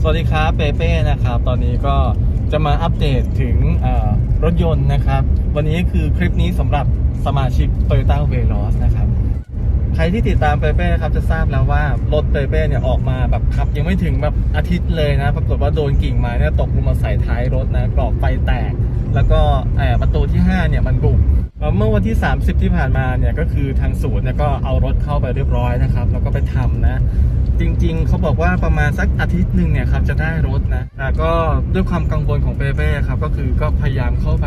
สวัสดีครับเปเป้นะครับ ตอนนี้ก็จะมาอัปเดตถึงรถยนต์นะครับ วันนี้คือคลิปนี้สำหรับสมาชิก Toyota v e l o s นะครับ ใครที่ติดตามเปเป้นะครับจะทราบแล้วว่ารถเปเป้เนี่ยออกมาแบบขับยังไม่ถึงแบบอาทิตย์เลยนะ ปรากฏว่าโดนกิ่งไม้เนี่ยตกลงมาใส่ท้ายรถนะกรอบไฟแตก แล้วก็เอ่อประตูที่ 5 เนี่ยมันบุบ เมื่อวันที่ 30 ที่ผ่านมาเนี่ยก็คือทางศูนย์เนี่ยก็เอารถเข้าไปเรียบร้อยนะครับ แล้วก็ไปทำนะ จริงๆ เขาบอกว่าประมาณสักอาทิตย์หนึ่งเนี่ยครับจะได้รถนะแต่ก็ด้วยความกังวลของเปเป้ครับก็คือก็พยายามเข้าไป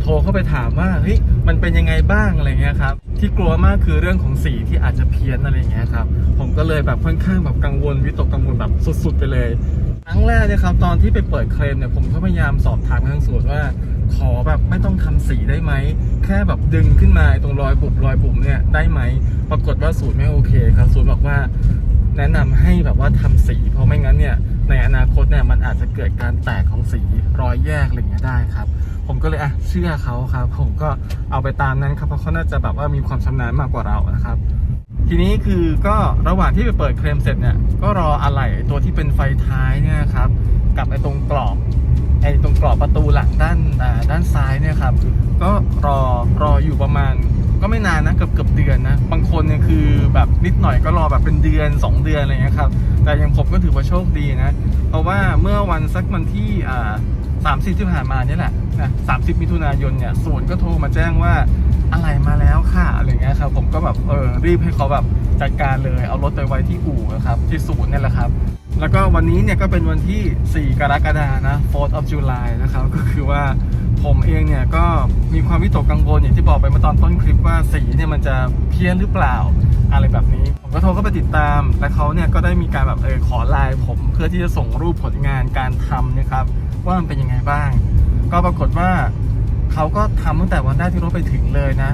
โทรเข้าไปถามว่าเฮ้ยมันเป็นยังไงบ้างอะไรเงี้ยครับที่กลัวมากคือเรื่องของสีที่อาจจะเพี้ยนอะไรเงี้ยครับผมก็เลยแบบค่อนข้างแบบกังวลวิตกกังวลแบบสุด ๆ ไปเลย ครั้งแรกเนี่ยครับตอนที่ไปเปิดเคลมเนี่ยผมก็พยายามสอบถามทางสวนว่า ขอแบบไม่ต้องทำสีได้ไหม แค่แบบดึงขึ้นมาตรงรอยบุบรอยบุ๋มเนี่ยได้ไหม ปรากฏว่าศูนย์ไม่โอเคครับศูนย์บอกว่าแนะนำให้แบบว่าทำสี เพราะไม่งั้นเนี่ยในอนาคตเนี่ยมันอาจจะเกิดการแตกของสีรอยแยกอะไรเงี้ยได้ครับ ผมก็เลยอะเชื่อเขาครับ ผมก็เอาไปตามนั้นครับเพราะเขาน่าจะแบบว่ามีความชำนาญมากกว่าเรานะครับทีนี้คือก็ระหว่างที่ไปเปิดเคลมเสร็จเนี่ยก็รออะไหล่ตัวที่เป็นไฟท้ายเนี่ยครับกับไอ้ตรงกรอบ อตรงกรอบประตูหลังด้านด้านซ้ายเนี่ยครับก็รอรออยู่ประมาณ ก็ไม่นานนะเกือบเกือบเดือนนะบางคนเนี่ยคือแบบนิดหน่อยก็รอแบบเป็นเดือน 2 เดือนอะไรเงี้ยครับแต่ยังผมก็ถือว่าโชคดีนะ เพราะว่าเมื่อวันสักวันที่สามสิบที่ผ่านมาเนี่ยแหละนะสามสิบมิถุนายนเนี่ยศูนย์ก็โทรมาแจ้งว่า อะไรมาแล้วค่ะอะไรเงี้ยครับผมก็แบบเออรีบให้เขาแบบจัดการเลยเอารถไปไว้ที่อู่นะครับที่ศูนย์เนี่ยแหละครับ แล้วก็วันนี้เนี่ยก็เป็นวันที่ 4 กรกฎานะ 4th of July นะครับก็คือว่าผมเองเนี่ยก็มีความวิตกกังวลอย่างที่บอกไปเมื่อตอนต้นคลิปว่าสีเนี่ยมันจะเพี้ยนหรือเปล่าอะไรแบบนี้ ผมก็โทรเข้าไปติดตาม และเขาเนี่ยก็ได้มีการแบบเออขอไลน์ผมเพื่อที่จะส่งรูปผลงานการทำนะครับว่ามันเป็นยังไงบ้าง ก็ปรากฏว่า เขาก็ทำตั้งแต่วันแรกที่รถไปถึงเลยนะ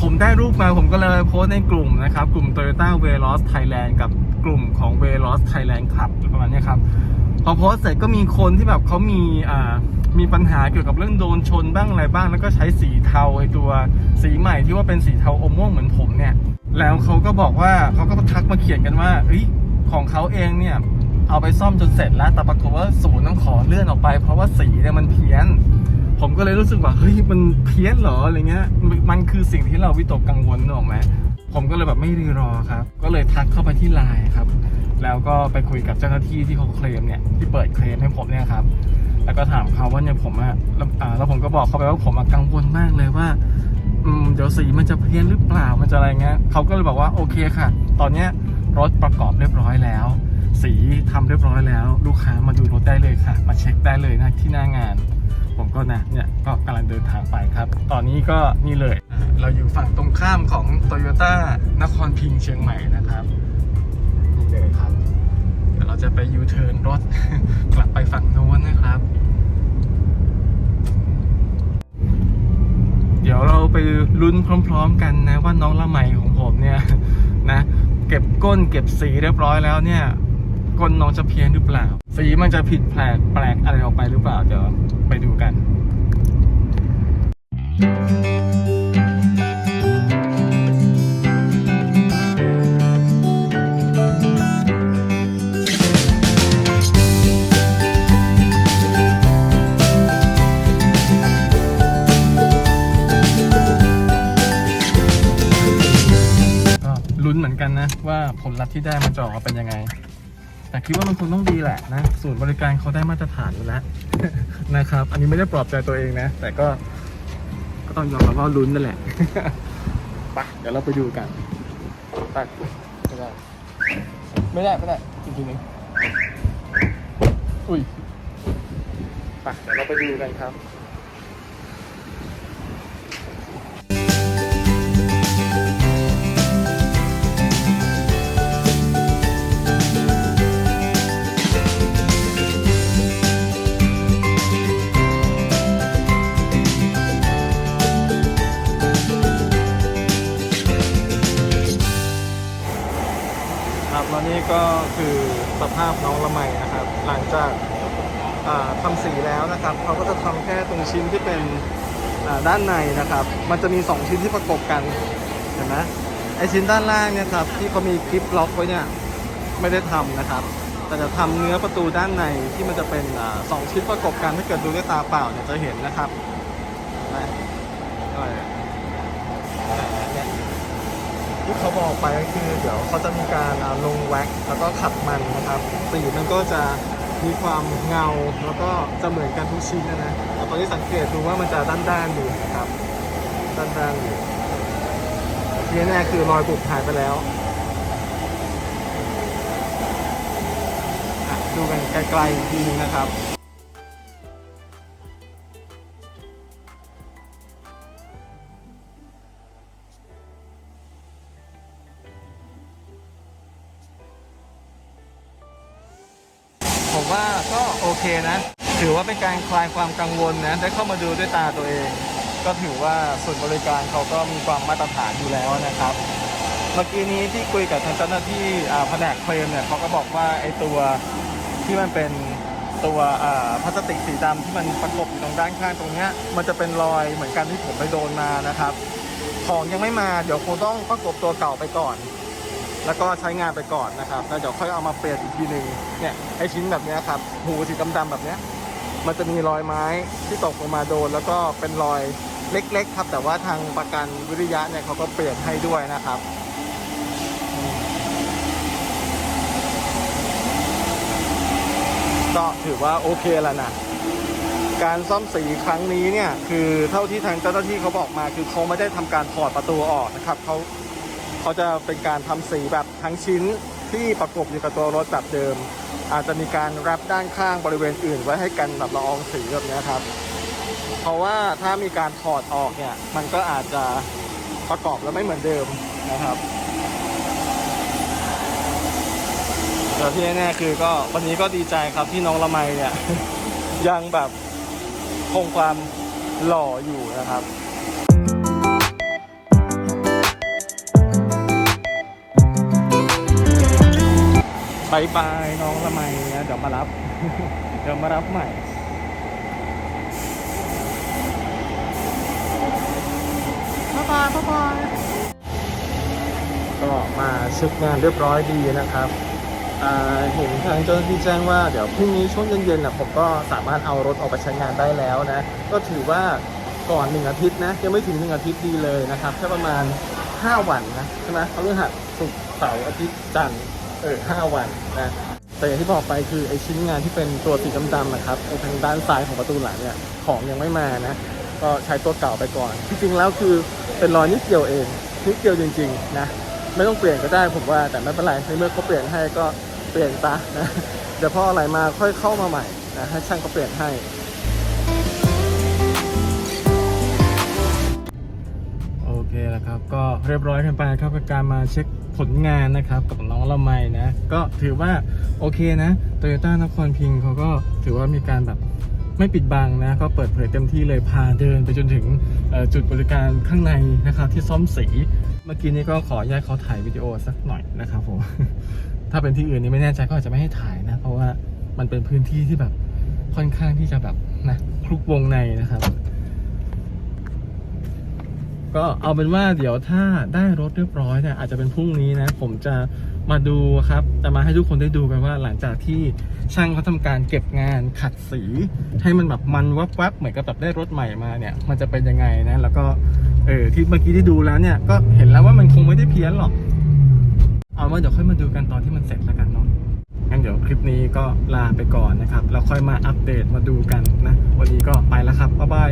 ผมได้รูปมาผมก็เลยโพสต์ในกลุ่มนะครับ กลุ่ม Toyota v e l o s Thailand กับกลุ่มของ v e l o s Thailand Club ประมาณนี้ครับ พอโพสเสร็จก็มีคนที่แบบเขามีอ่ามีปัญหาเกี่ยวกับเรื่องโดนชนบ้างอะไรบ้าง แล้วก็ใช้สีเทาไอตัวสีใหม่ที่ว่าเป็นสีเทาอมม่วงเหมือนผมเนี่ย แล้วเขาก็บอกว่าเขาก็ทักมาเขียนกันว่าเฮ้ยของเขาเองเนี่ยเอาไปซ่อมจนเสร็จแล้วแต่ปรากฏว่าศูนย์ต้องขอเลื่อนออกไป เพราะว่าสีเนี่ยมันเพี้ยน ผมก็เลยรู้สึกว่าเฮ้ยมันเพี้ยนเหรออะไรเงี้ยมันคือสิ่งที่เราวิตกกังวลนึกอกไหมผมก็เลยแบบไม่รีรอครับ ก็เลยทักเข้าไปที่ไลน์ครับ แล้วก็ไปคุยกับเจ้าหน้าที่ที่เขาเคลมเนี่ยที่เปิดเคลมให้ผมเนี่ยครับ แล้วก็ถามเขาว่าเนี่ยผมอะแล้วอ่าแล้วผมก็บอกเขาไปว่าผมกังวลมากเลยว่าอืมเดี๋ยวสีมันจะเพี้ยนหรือเปล่ามันจะอะไรเงี้ยเขาก็เลยบอกว่าโอเคค่ะ ตอนเนี้ยรถประกอบเรียบร้อยแล้ว สีทำเรียบร้อยแล้ว ลูกค้ามาดูรถได้เลยค่ะ มาเช็คได้เลยนะที่หน้างาน ก็นะเนี่ยก็กำลังเดินทางไปครับ ตอนนี้ก็นี่เลย เราอยู่ฝั่งตรงข้ามของโตโยต้านครพิงเชียงใหม่นะครับนี่เลยครับ เดี๋ยวเราจะไปยูเทิร์นรถกลับไปฝั่งโน้นนะครับ เดี๋ยวเราไปลุ้นพร้อม ๆ กันนะว่าน้องละไมของผมเนี่ยนะ เก็บก้นเก็บสีเรียบร้อยแล้วเนี่ย ก้นน้องจะเพี้ยนหรือเปล่า สีมันจะผิดแปลกแปลกอะไรออกไปหรือเปล่า เดี๋ยวไปดูกัน ก็ลุ้นเหมือนกันนะ ว่าผลลัพธ์ที่ได้มันจะออกมาเป็นยังไง แต่คิดว่ามันคงต้องดีแหละนะศูนย์บริการเขาได้มาตรฐานอยู่แล้ว นะครับ อันนี้ไม่ได้ปลอบใจตัวเองนะ แต่ก็ก็ต้องยอมรับว่าลุ้นนั่นแหละไปเดี๋ยวเราไปดูกันไปไม่ได้ ไม่ได้ไม่ได้จริงๆนึงอุ้ยไปเดี๋ยวเราไปดูกันครับ สภาพน้องละไมนะครับ หลังจากอ่าทำสีแล้วนะครับเขาก็จะทำแค่ตรงชิ้นที่เป็นด้านในนะครับ มันจะมี 2 ชิ้นที่ประกบกันเห็นไหมไอชิ้นด้านล่างเนี่ยครับที่เขามีคลิปล็อกไว้เนี่ยไม่ได้ทำนะครับ แต่จะทำเนื้อประตูด้านในที่มันจะเป็นสองชิ้นประกบกันถ้าเกิดดูด้วยตาเปล่าเนี่ยจะเห็นนะครับนะอะไรเนี่ย ที่เขาบอกไปก็คือ เดี๋ยวเขาจะมีการลงแว็กซ์แล้วก็ขัดมันนะครับสีมันก็จะมีความเงาแล้วก็จะเหมือนกันทุกชิ้นนะนะแต่ตอนนี้สังเกตดูว่ามันจะด้านๆอยู่นะครับด้านๆอยู่ที่แน่คือรอยบุบหายไปแล้วดูกันไกลๆอีกทีนึงนะครับ ผมว่าก็โอเคนะ ถือว่าเป็นการคลายความกังวลนะได้เข้ามาดูด้วยตาตัวเอง ก็ถือว่าส่วนบริการเขาก็มีความมาตรฐานอยู่แล้วนะครับ เมื่อกี้นี้ที่คุยกับทางเจ้าหน้าที่แผนกเคลมเนี่ยเขาก็บอกว่าไอ้ตัวที่มันเป็นตัวพลาสติกสีดำที่มันประกบอยู่ตรงด้านข้างตรงเนี้ยมันจะเป็นรอยเหมือนกันที่ผมไปโดนมานะครับ ของยังไม่มาเดี๋ยวคงต้องประกบตัวเก่าไปก่อน แล้วก็ใช้งานไปก่อนนะครับแล้วเดี๋ยวค่อยเอามาเปลี่ยนอีกทีหนึ่งเนี่ยไอชิ้นแบบนี้ครับหูสีดำๆแบบนี้มันจะมีรอยไม้ที่ตกลงมาโดน แล้วก็เป็นรอยเล็ก ๆ ครับ แต่ว่าทางประกันวิริยะเนี่ยเขาก็เปลี่ยนให้ด้วยนะครับก็ถือว่าโอเคแล้วนะการซ่อมสีครั้งนี้เนี่ยคือเท่าที่ทางเจ้าหน้าที่เขาบอกมา คือเขาไม่ได้ทำการถอดประตูออกนะครับเขา เขาจะเป็นการทำสีแบบทั้งชิ้นที่ประกบอยู่กับตัวรถแบบเดิม อาจจะมีการแรปด้านข้างบริเวณอื่น ไว้ให้กันแบบละอองสีแบบนี้ครับ เพราะว่าถ้ามีการถอดออกเนี่ยมันก็อาจจะประกอบแล้วไม่เหมือนเดิมนะครับแต่ที่แน่ๆคือก็วันนี้ก็ดีใจครับที่น้องละไมเนี่ยยังแบบคงความหล่ออยู่นะครับ บายบายน้องละไมนะเดี๋ยวมารับ เดี๋ยวมารับใหม่บ๊ายบายบ๊ายบายก็มาเช็คงานเรียบร้อยดีนะครับอ่าเห็นทางเจ้าหน้าที่แจ้งว่าเดี๋ยวพรุ่งนี้ช่วงเย็นๆนะผมก็สามารถเอารถออกไปใช้งานได้แล้วนะ ก็ถือว่าก่อนหนึ่งอาทิตย์นะยังไม่ถึงหนึ่งอาทิตย์ดีเลยนะครับแค่ประมาณ 5 วันนะใช่ไหมเขาเรื่องหัดศุกร์เสาร์อาทิตย์จันทร์ เออห้าวันนะแต่อย่างที่บอกไปคือไอชิ้นงานที่เป็นตัวสีดำๆนะครับไอทางด้านซ้ายของประตูหลังเนี่ยของยังไม่มานะ ก็ใช้ตัวเก่าไปก่อนที่จริงแล้วคือเป็นรอยนิดเดียวเองนิดเดียวจริง ๆ นะไม่ต้องเปลี่ยนก็ได้ผมว่าแต่ไม่เป็นไรในเมื่อเขาเปลี่ยนให้ก็เปลี่ยนซะนะเดี๋ยวพออะไรมาค่อยเข้ามาใหม่นะให้ช่างเขาเปลี่ยนให้ เครับ ก็เรียบร้อยกันไปครับกับการมาเช็คผลงานนะครับกับน้องละไมนะก็ถือว่าโอเคนะโตโยต้านครพิงเขาก็ถือว่ามีการแบบไม่ปิดบังนะก็เปิดเผยเต็มที่เลยพาเดินไปจนถึงจุดบริการข้างในนะครับที่ซ่อมสี เมื่อกี้นี้ก็ขออนุญาตเขาถ่ายวิดีโอสักหน่อยนะครับผมถ้าเป็นที่อื่นนี่ไม่แน่ใจก็อาจจะไม่ให้ถ่ายนะ เพราะว่ามันเป็นพื้นที่ที่แบบค่อนข้างที่จะแบบนะคลุกวงในนะครับ ก็เอาเป็นว่าเดี๋ยวถ้าได้รถเรียบร้อยเนี่ยอาจจะเป็นพรุ่งนี้นะ ผมจะมาดูครับจะมาให้ทุกคนได้ดูกันว่าหลังจากที่ช่างเขาทำการเก็บงานขัดสี ให้มันแบบมันวับวับๆเหมือนกับแบบได้รถใหม่มาเนี่ย มันจะเป็นยังไงนะ แล้วก็เออที่เมื่อกี้ที่ดูแล้วเนี่ยก็เห็นแล้วว่ามันคงไม่ได้เพี้ยนหรอก เอาว่าเดี๋ยวค่อยมาดูกันตอนที่มันเสร็จแล้วกันเนาะงั้นเดี๋ยวคลิปนี้ก็ลาไปก่อนนะครับแล้วค่อยมาอัปเดตมาดูกันนะ วันนี้ก็ไปแล้วครับบ๊ายบาย